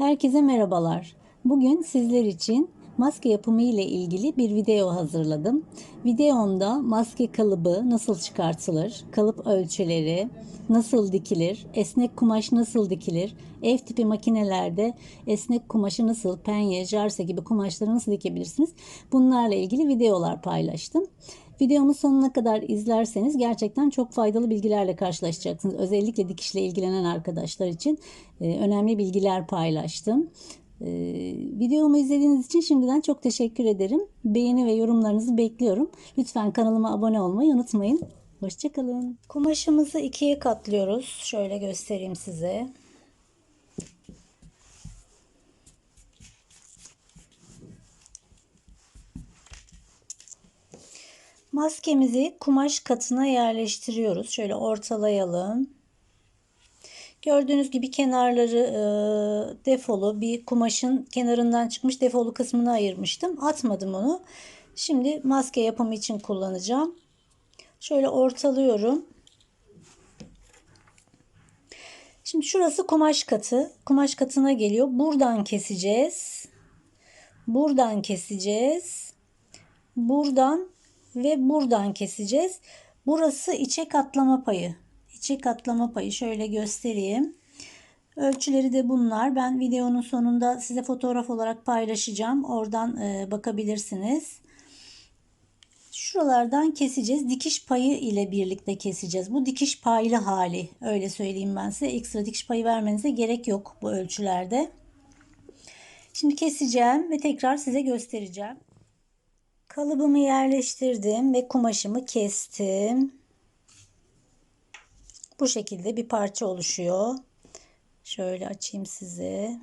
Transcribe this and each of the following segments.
Herkese merhabalar. Bugün sizler için maske yapımı ile ilgili bir video hazırladım. Videomda maske kalıbı nasıl çıkartılır, kalıp ölçüleri, nasıl dikilir, esnek kumaş nasıl dikilir, ev tipi makinelerde esnek kumaşı nasıl, penye, jarse gibi kumaşları nasıl dikebilirsiniz? Bunlarla ilgili videolar paylaştım. Videomu sonuna kadar izlerseniz gerçekten çok faydalı bilgilerle karşılaşacaksınız. Özellikle dikişle ilgilenen arkadaşlar için e, önemli bilgiler paylaştım. E, videomu izlediğiniz için şimdiden çok teşekkür ederim. Beğeni ve yorumlarınızı bekliyorum. Lütfen kanalıma abone olmayı unutmayın. Hoşçakalın. Kumaşımızı ikiye katlıyoruz. Şöyle göstereyim size. Maskemizi kumaş katına yerleştiriyoruz. Şöyle ortalayalım. Gördüğünüz gibi kenarları e, defolu bir kumaşın kenarından çıkmış defolu kısmını ayırmıştım. Atmadım onu. Şimdi maske yapımı için kullanacağım. Şöyle ortalıyorum. Şimdi şurası kumaş katı. Kumaş katına geliyor. Buradan keseceğiz. Buradan keseceğiz. Buradan ve buradan keseceğiz. Burası içe katlama payı. İçe katlama payı şöyle göstereyim. Ölçüleri de bunlar. Ben videonun sonunda size fotoğraf olarak paylaşacağım. Oradan e, bakabilirsiniz. Şuralardan keseceğiz. Dikiş payı ile birlikte keseceğiz. Bu dikiş paylı hali. Öyle söyleyeyim ben size. Ekstra dikiş payı vermenize gerek yok bu ölçülerde. Şimdi keseceğim ve tekrar size göstereceğim. Kalıbımı yerleştirdim ve kumaşımı kestim. Bu şekilde bir parça oluşuyor. Şöyle açayım size.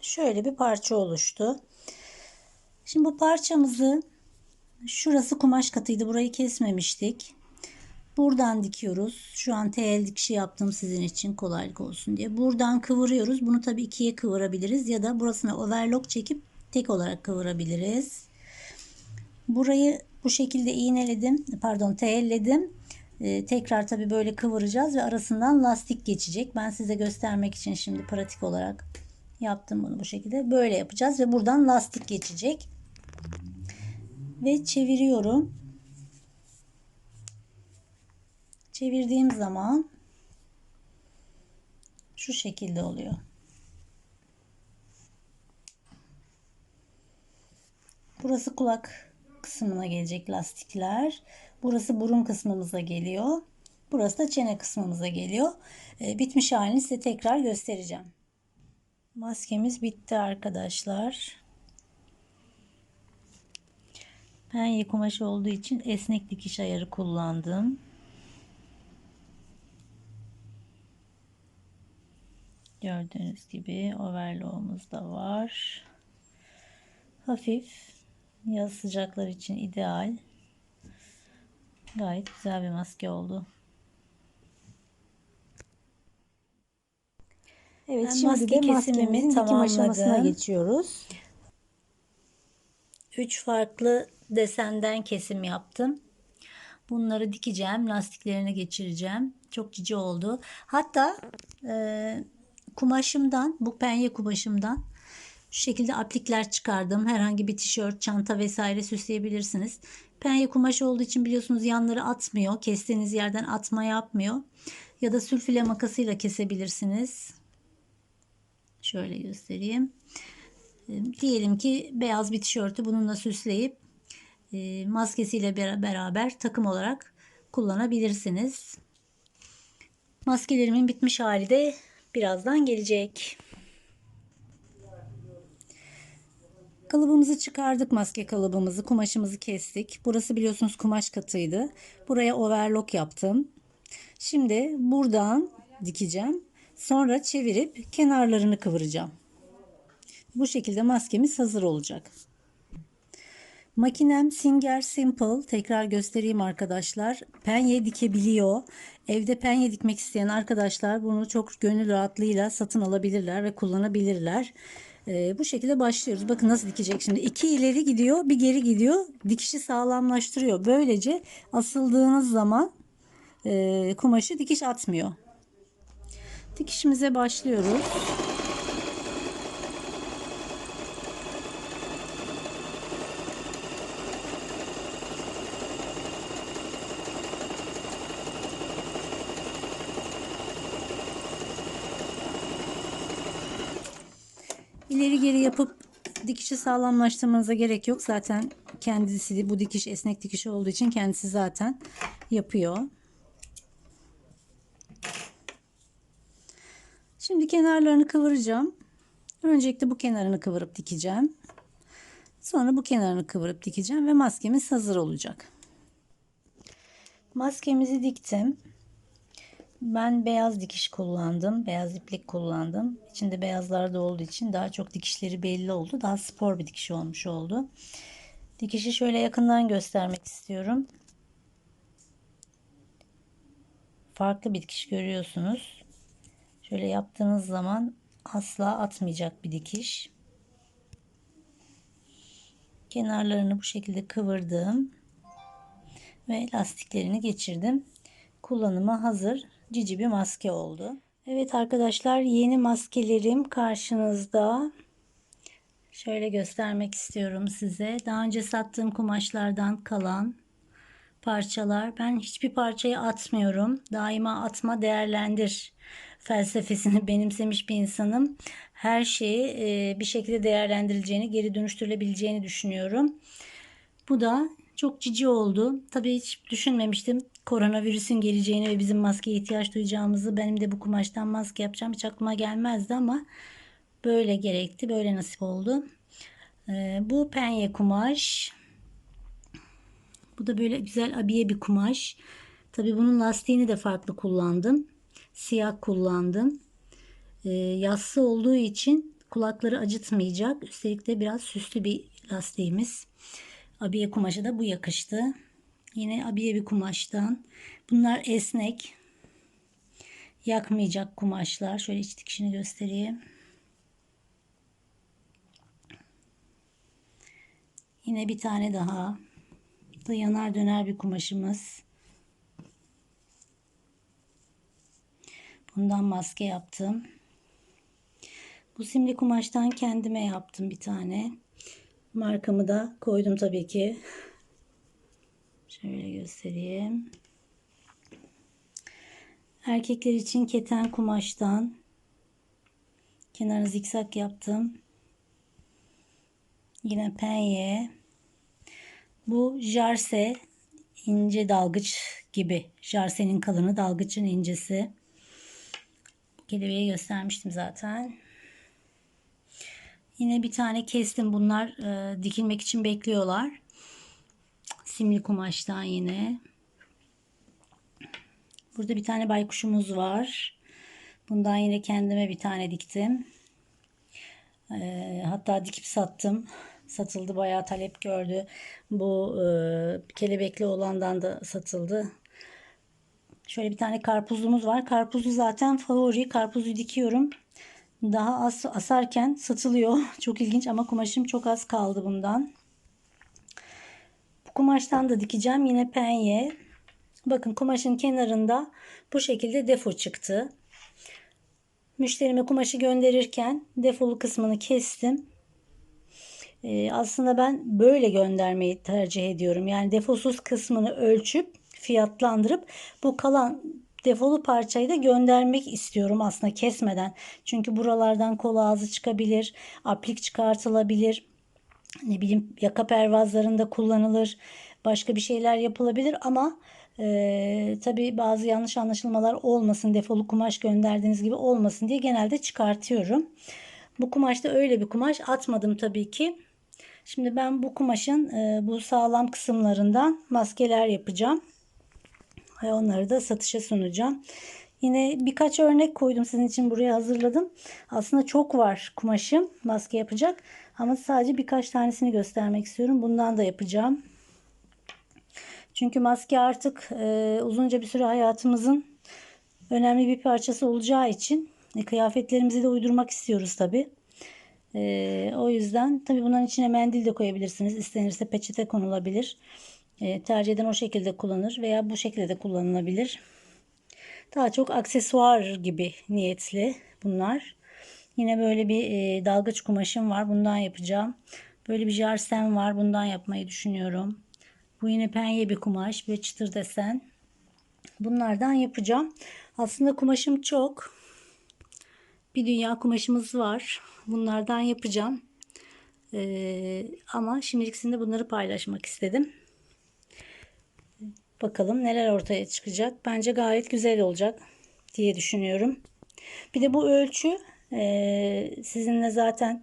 Şöyle bir parça oluştu. Şimdi bu parçamızı Şurası kumaş katıydı. Burayı kesmemiştik. Buradan dikiyoruz. Şu an tel dikişi yaptım sizin için kolaylık olsun diye. Buradan kıvırıyoruz. Bunu tabii ikiye kıvırabiliriz ya da burasına overlock çekip tek olarak kıvırabiliriz. Burayı bu şekilde iğneledim. Pardon telledim. Ee, tekrar tabii böyle kıvıracağız ve arasından lastik geçecek. Ben size göstermek için şimdi pratik olarak yaptım bunu bu şekilde. Böyle yapacağız ve buradan lastik geçecek ve çeviriyorum. Çevirdiğim zaman şu şekilde oluyor. Burası kulak kısmına gelecek lastikler. Burası burun kısmımıza geliyor. Burası da çene kısmımıza geliyor. E, bitmiş halini size tekrar göstereceğim. Maskemiz bitti arkadaşlar. Penye kumaşı olduğu için esnek dikiş ayarı kullandım. Gördüğünüz gibi overlock'umuz da var. Hafif yaz sıcaklar için ideal. Gayet güzel bir maske oldu. Evet ben şimdi maske de kesimimi aşamasına geçiyoruz. 3 farklı desenden kesim yaptım. Bunları dikeceğim. Lastiklerini geçireceğim. Çok cici oldu. Hatta e, kumaşımdan, bu penye kumaşımdan şu şekilde aplikler çıkardım. Herhangi bir tişört, çanta vesaire süsleyebilirsiniz. Penye kumaş olduğu için biliyorsunuz yanları atmıyor. Kestiğiniz yerden atma yapmıyor. Ya da sülfile makasıyla kesebilirsiniz. Şöyle göstereyim. Diyelim ki beyaz bir tişörtü bununla süsleyip e, maskesiyle beraber takım olarak kullanabilirsiniz. Maskelerimin bitmiş hali de birazdan gelecek. Kalıbımızı çıkardık maske kalıbımızı kumaşımızı kestik. Burası biliyorsunuz kumaş katıydı. Buraya overlock yaptım. Şimdi buradan dikeceğim. Sonra çevirip kenarlarını kıvıracağım. Bu şekilde maskemiz hazır olacak. Makinem Singer Simple. Tekrar göstereyim arkadaşlar. Penye dikebiliyor. Evde penye dikmek isteyen arkadaşlar bunu çok gönül rahatlığıyla satın alabilirler ve kullanabilirler. Ee, bu şekilde başlıyoruz. Bakın nasıl dikecek şimdi. İki ileri gidiyor, bir geri gidiyor. Dikişi sağlamlaştırıyor. Böylece asıldığınız zaman e, kumaşı dikiş atmıyor. Dikişimize başlıyoruz. İleri geri yapıp dikişi sağlamlaştırmanıza gerek yok. Zaten kendisi bu dikiş esnek dikiş olduğu için kendisi zaten yapıyor. Şimdi kenarlarını kıvıracağım. Öncelikle bu kenarını kıvırıp dikeceğim. Sonra bu kenarını kıvırıp dikeceğim ve maskemiz hazır olacak. Maskemizi diktim. Ben beyaz dikiş kullandım. Beyaz iplik kullandım. İçinde beyazlar da olduğu için daha çok dikişleri belli oldu. Daha spor bir dikiş olmuş oldu. Dikişi şöyle yakından göstermek istiyorum. Farklı bir dikiş görüyorsunuz. Şöyle yaptığınız zaman asla atmayacak bir dikiş. Kenarlarını bu şekilde kıvırdım. Ve lastiklerini geçirdim. Kullanıma hazır cici bir maske oldu. Evet arkadaşlar yeni maskelerim karşınızda. Şöyle göstermek istiyorum size. Daha önce sattığım kumaşlardan kalan parçalar. Ben hiçbir parçayı atmıyorum. Daima atma değerlendir felsefesini benimsemiş bir insanım. Her şeyi e, bir şekilde değerlendirileceğini, geri dönüştürülebileceğini düşünüyorum. Bu da çok cici oldu. Tabii hiç düşünmemiştim koronavirüsün geleceğini ve bizim maskeye ihtiyaç duyacağımızı. Benim de bu kumaştan maske yapacağım hiç aklıma gelmezdi ama böyle gerekti. Böyle nasip oldu. Ee, bu penye kumaş. Bu da böyle güzel abiye bir kumaş. Tabii bunun lastiğini de farklı kullandım. Siyah kullandım. Ee, yassı olduğu için kulakları acıtmayacak. Üstelik de biraz süslü bir lastiğimiz. Abiye kumaşı da bu yakıştı. Yine abiye bir kumaştan. Bunlar esnek. Yakmayacak kumaşlar. Şöyle iç dikişini göstereyim. Yine bir tane daha. Bu da yanar döner bir kumaşımız. Bundan maske yaptım. Bu simli kumaştan kendime yaptım bir tane. Markamı da koydum tabii ki. Şöyle göstereyim. Erkekler için keten kumaştan kenarı zikzak yaptım. Yine penye. Bu jarse ince dalgıç gibi. Jarsenin kalını dalgıçın incesi. Kelebeği göstermiştim zaten. Yine bir tane kestim. Bunlar e, dikilmek için bekliyorlar. Simli kumaştan yine. Burada bir tane baykuşumuz var. Bundan yine kendime bir tane diktim. E, hatta dikip sattım. Satıldı bayağı talep gördü. Bu e, kelebekli olandan da satıldı. Şöyle bir tane karpuzumuz var. Karpuzu zaten favori. Karpuzu dikiyorum daha az asarken satılıyor. Çok ilginç ama kumaşım çok az kaldı bundan. Bu kumaştan da dikeceğim. Yine penye. Bakın kumaşın kenarında bu şekilde defo çıktı. Müşterime kumaşı gönderirken defolu kısmını kestim. Ee, aslında ben böyle göndermeyi tercih ediyorum. Yani defosuz kısmını ölçüp fiyatlandırıp bu kalan defolu parçayı da göndermek istiyorum aslında kesmeden. Çünkü buralardan kol ağzı çıkabilir, aplik çıkartılabilir. Ne bileyim yaka pervazlarında kullanılır. Başka bir şeyler yapılabilir ama e, tabii bazı yanlış anlaşılmalar olmasın. Defolu kumaş gönderdiğiniz gibi olmasın diye genelde çıkartıyorum. Bu kumaşta öyle bir kumaş atmadım tabii ki. Şimdi ben bu kumaşın e, bu sağlam kısımlarından maskeler yapacağım. Onları da satışa sunacağım. Yine birkaç örnek koydum sizin için buraya hazırladım. Aslında çok var kumaşım maske yapacak. Ama sadece birkaç tanesini göstermek istiyorum. Bundan da yapacağım. Çünkü maske artık e, uzunca bir süre hayatımızın önemli bir parçası olacağı için e, kıyafetlerimizi de uydurmak istiyoruz tabi. Ee, o yüzden tabii bunun içine mendil de koyabilirsiniz. İstenirse peçete konulabilir. Ee, tercih eden o şekilde kullanır veya bu şekilde de kullanılabilir. Daha çok aksesuar gibi niyetli bunlar. Yine böyle bir e, dalgıç kumaşım var. Bundan yapacağım. Böyle bir jarsen var. Bundan yapmayı düşünüyorum. Bu yine penye bir kumaş ve çıtır desen. Bunlardan yapacağım. Aslında kumaşım çok. Bir dünya kumaşımız var. Bunlardan yapacağım. Ee, ama şimdilik bunları paylaşmak istedim. Bakalım neler ortaya çıkacak. Bence gayet güzel olacak diye düşünüyorum. Bir de bu ölçü e, sizinle zaten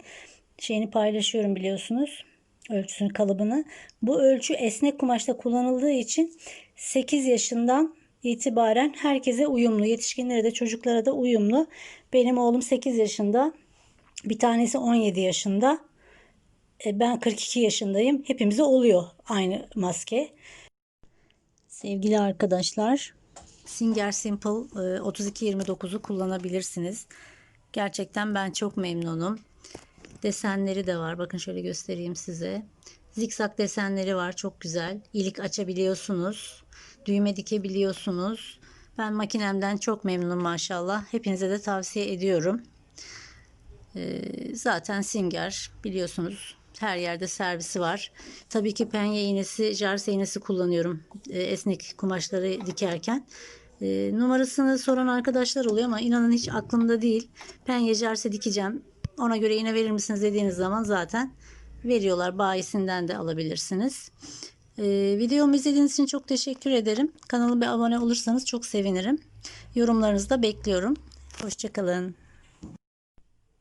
şeyini paylaşıyorum biliyorsunuz. Ölçüsünü kalıbını. Bu ölçü esnek kumaşta kullanıldığı için 8 yaşından itibaren herkese uyumlu. Yetişkinlere de çocuklara da uyumlu. Benim oğlum 8 yaşında. Bir tanesi 17 yaşında. E, ben 42 yaşındayım. Hepimize oluyor aynı maske. Sevgili arkadaşlar, Singer Simple e, 3229'u kullanabilirsiniz. Gerçekten ben çok memnunum. Desenleri de var. Bakın şöyle göstereyim size. Zikzak desenleri var. Çok güzel. İlik açabiliyorsunuz. Düğme dikebiliyorsunuz. Ben makinemden çok memnunum maşallah. Hepinize de tavsiye ediyorum. Ee, zaten Singer biliyorsunuz her yerde servisi var. Tabii ki penye iğnesi, jarse iğnesi kullanıyorum e, esnek kumaşları dikerken. E, numarasını soran arkadaşlar oluyor ama inanın hiç aklımda değil. Penye jarse dikeceğim. Ona göre iğne verir misiniz dediğiniz zaman zaten veriyorlar. Bayisinden de alabilirsiniz. E, videomu izlediğiniz için çok teşekkür ederim. Kanalıma abone olursanız çok sevinirim. Yorumlarınızı da bekliyorum. Hoşçakalın.